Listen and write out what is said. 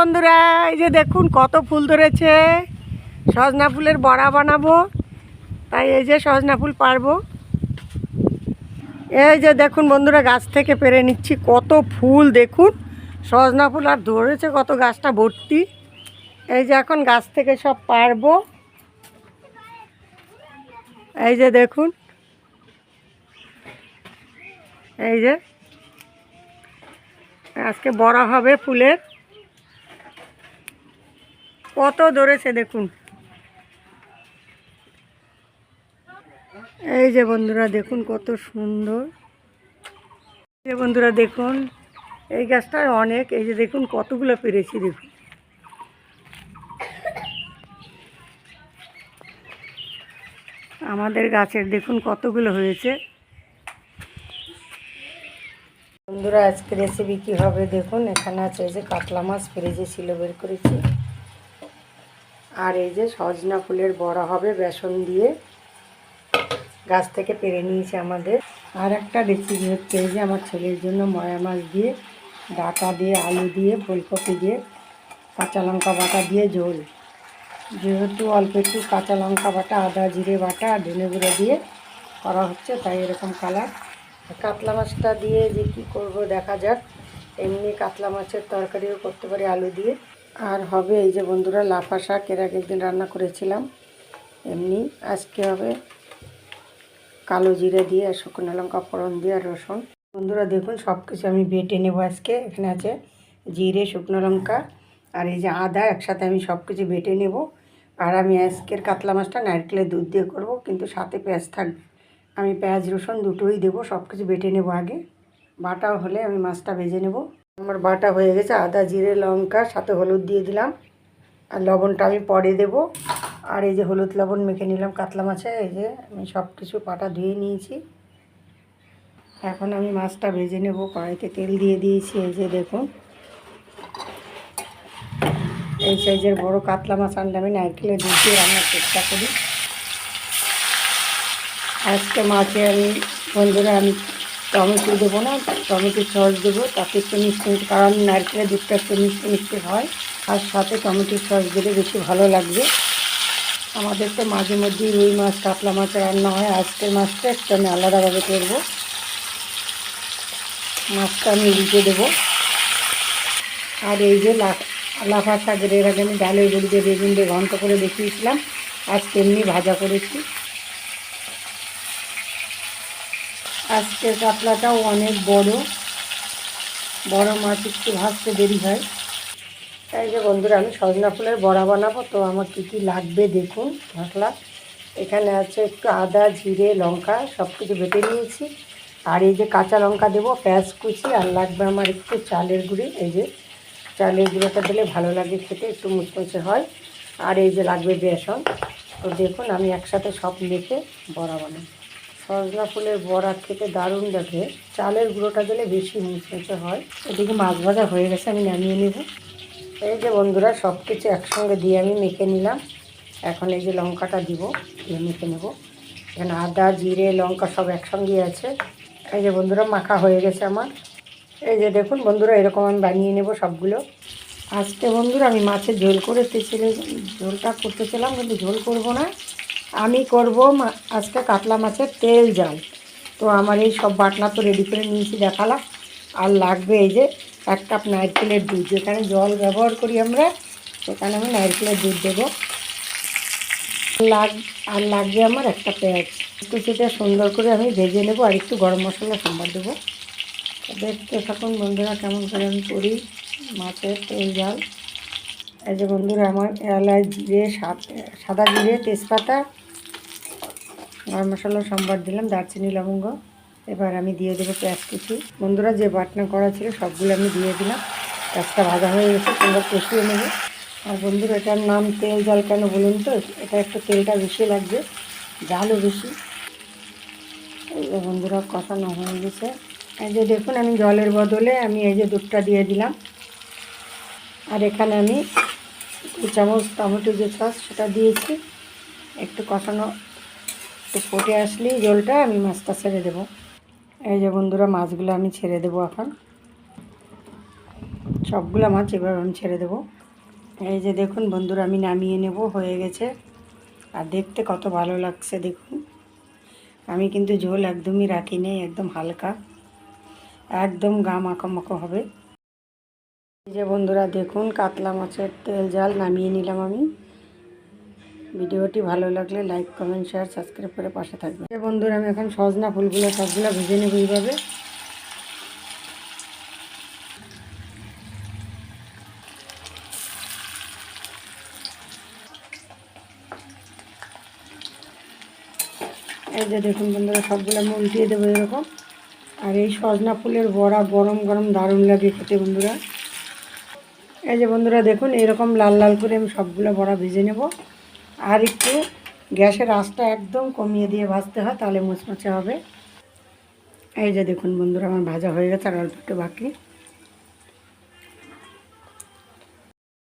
বন্ধুরা, এই যে দেখুন কত ফুল ধরেছে। সজনা ফুলের বড়া বানাবো। তাই এই যে সজনা ফুল পারব। এই যে দেখুন বন্ধুরা, গাছ থেকে পেরে নিচ্ছি কত ফুল, দেখুন। সজনা ফুল আর ধরেছে কত, গাছটা ভর্তি। এই যে এখন গাছ থেকে সব পারব। এই যে দেখুন। এই যে আজকে বড়া হবে ফুলের। কত ধরেছে দেখুন। এই যে বন্ধুরা দেখুন কত সুন্দর। যে বন্ধুরা দেখুন, এই গাছটায় অনেক, এই যে দেখুন কতগুলো পেরেছি দেখুন। আমাদের গাছের দেখুন কতগুলো হয়েছে। বন্ধুরা, আজকে রেসিপি কী হবে দেখুন। এখানে আছে এই যে কাতলা মাছ ফ্রিজে ছিল বের করেছি। আর এই যে সজনা ফুলের বড়া হবে বেসন দিয়ে। গাছ থেকে পেরে নিয়েছে আমাদের। আর একটা রেসিপি হচ্ছে এই যে আমার ছেলের জন্য ময়া মাছ দিয়ে, ডাটা দিয়ে, আলু দিয়ে, ফুলকপি দিয়ে, কাঁচা লঙ্কা বাটা দিয়ে ঝোল। যেহেতু অল্প একটু কাঁচা লঙ্কা বাটা, আদা, জিরে বাটা, ধনে গুঁড়ো দিয়ে করা হচ্ছে, তাই এরকম কালার কাতলা মাছটা দিয়ে যে কী করব দেখা যাক। এমনি কাতলা মাছের তরকারিও করতে পারি আলু দিয়ে। আর হবে এই যে বন্ধুরা লাফা শাক, এর আগের দিন রান্না করেছিলাম। এমনি আজকে হবে কালো জিরে দিয়ে আর শুকনো লঙ্কা, ফোড়ন দিয়ে আর রসুন। বন্ধুরা দেখুন সব কিছু আমি বেটে নেব আজকে। এখানে আছে জিরে, শুকনো লঙ্কা আর এই যে আদা, একসাথে আমি সব কিছু বেটে নেব। আর আমি আজকের কাতলা মাছটা নারকেলের দুধ দিয়ে করব, কিন্তু সাথে পেঁয়াজ থাকবে। আমি পেঁয়াজ, রসুন দুটোই দেবো সব কিছু বেটে নেব আগে। বাটাও হলে আমি মাছটা ভেজে নেব। আমার বাটা হয়ে গেছে, আদা, জিরে, লঙ্কা, সাথে হলুদ দিয়ে দিলাম। আর লবণটা আমি পরে দেব। আর এই যে হলুদ লবণ মেখে নিলাম, কাতলা মাছে এই যে আমি সব কিছু পাটা ধুয়ে নিয়েছি। এখন আমি মাছটা ভেজে নেব, কড়াইতে তেল দিয়ে দিয়েছি, এই যে দেখুন। এই সাইজের বড় কাতলা মাছ আনলে আমি নারকেলের দুধ দিয়ে রান্নার চেষ্টা করি। আজকে মাছে আমি বন্ধুরা, আমি টমেটো দেবো না টমেটো সস দেবো, তাতে একটু মিষ্টি কারণ নারকেলের দুধটা একটু মিষ্টি মিষ্টি হয়, আর সাথে টমেটো সস দিলে বেশি ভালো লাগবে। আমাদের তো মাঝে মধ্যেই রুই মাছ, কাতলা মাছ রান্না হয়, আজকের মাছটা একটু আমি আলাদাভাবে করব। মাছটা আমি উল্টে দেবো। আর এই যে লাফা শাক এর আগে আমি ডালের বড়ি দিয়ে বেগুন দিয়ে ঘন্ট করে দেখিয়েছিলাম আজকে এমনি ভাজা করেছি। আজকের কাতলাটাও অনেক বড়। বড় মাছ একটু ভাজতে দেরি হয়। তাই যে বন্ধুরা, আমি সজনা ফুলের বড়া বানাবো, তো আমার কী কী লাগবে দেখুন মশলা এখানে আছে একটু আদা, জিরে, লঙ্কা সব কিছু বেটে নিয়েছি। আর এই যে কাঁচা লঙ্কা দেবো, পেঁয়াজ কুচি, আর লাগবে আমার একটু চালের গুঁড়ি। এই যে চালের গুঁড়োটা দিলে ভালো লাগে খেতে, একটু মুচমুচে হয়। আর এই যে লাগবে বেসন। তো দেখুন, আমি একসাথে সব মেখে বড়া বানাই সজনা ফুলের বড়া খেতে দারুণ দেখে চালের গুঁড়োটা দিলে বেশি মুচমুচে হয়। এদিকে মাছ ভাজা হয়ে গেছে, আমি নামিয়ে নেব। এই যে বন্ধুরা, সব কিছু একসঙ্গে দিয়ে আমি মেখে নিলাম। এখন এই যে লঙ্কাটা দিব, দিয়ে মেখে নেব। এখানে আদা, জিরে, লঙ্কা সব একসঙ্গে আছে। এই যে বন্ধুরা, মাখা হয়ে গেছে আমার। এই যে দেখুন বন্ধুরা, এরকম আমি বানিয়ে নেব সবগুলো। আজকে বন্ধুরা, আমি মাছের ঝোল করতেছিলাম, ঝোলটা করতেছিলাম, কিন্তু ঝোল করব না। আমি করব আজকে কাতলা মাছের তেল জাল তো আমার এই সব বাটনা তো রেডি করে নিয়েছি, দেখালাম। আর লাগবে এই যে এক কাপ নারকেলের দুধ, যেখানে জল ব্যবহার করি আমরা, সেখানে আমি নারকেলের দুধ দেবো। লাগ আর লাগবে আমার একটা পেঁয়াজ। একটু সেটা সুন্দর করে আমি ভেজে নেব, আর একটু গরম মশলা সম্বার দেবো। দেখতে থাকুন বন্ধুরা কেমন করে আমি করি মাছের তেল জাল। এই যে বন্ধুরা, আমার এলাচ জিরে সাদা জিরে, তেজপাতা গরম মশলা সম্বার দিলাম, দারচিনি, লবঙ্গ। এবার আমি দিয়ে দেবো পেঁয়াজ কুচি। বন্ধুরা, যে বাটনা করা ছিল, সবগুলো আমি দিয়ে দিলাম। পেঁয়াজটা ভাজা হয়ে গেছে, তোমরা কষিয়ে নেবে। আর বন্ধুরা, এটার নাম তেল, জল কেন বলুন তো? এটা একটু তেলটা বেশি লাগবে, জালও বেশি। এই বন্ধুরা, কষানো হয়ে গেছে। এই যে দেখুন, আমি জলের বদলে আমি এই যে দুধটা দিয়ে দিলাম। আর এখানে আমি দু চামচ টমেটো যে সস, সেটা দিয়েছি। একটু কষানো একটু ফুটে আসলেই জলটা আমি মাছটা ছেড়ে দেবো। এই যে বন্ধুরা, মাছগুলো আমি ছেড়ে দেবো এখন। সবগুলো মাছ এবার আমি ছেড়ে দেবো। এই যে দেখুন বন্ধুরা, আমি নামিয়ে নেব, হয়ে গেছে। আর দেখতে কত ভালো লাগছে, দেখুন। আমি কিন্তু ঝোল একদমই রাখি নেই, একদম হালকা। একদম গা মাখো হবে। এই যে বন্ধুরা, দেখুন কাতলা মাছের তেল, জাল নামিয়ে নিলাম আমি। ভিডিওটি ভালো লাগলে লাইক, কমেন্ট, শেয়ার, সাবস্ক্রাইব করে পাশে থাকবে বন্ধুরা, আমি এখন সজনা ফুলগুলো সবগুলো ভেজে নেব এইভাবে। এই যে দেখুন বন্ধুরা, সবগুলো আমি উল্টিয়ে দেবো এরকম। আর এই সজনা ফুলের বড়া গরম গরম দারুণ লাগে খেতে বন্ধুরা। এই যে বন্ধুরা, দেখুন এরকম লাল লাল করে আমি সবগুলো বড়া ভেজে নেব। আর একটু গ্যাসের আঁচটা একদম কমিয়ে দিয়ে ভাজতে হয়, তাহলে মুচমুচে হবে। এই যে দেখুন বন্ধুরা, আমার ভাজা হয়ে গেছে আর অল্প একটু বাকি।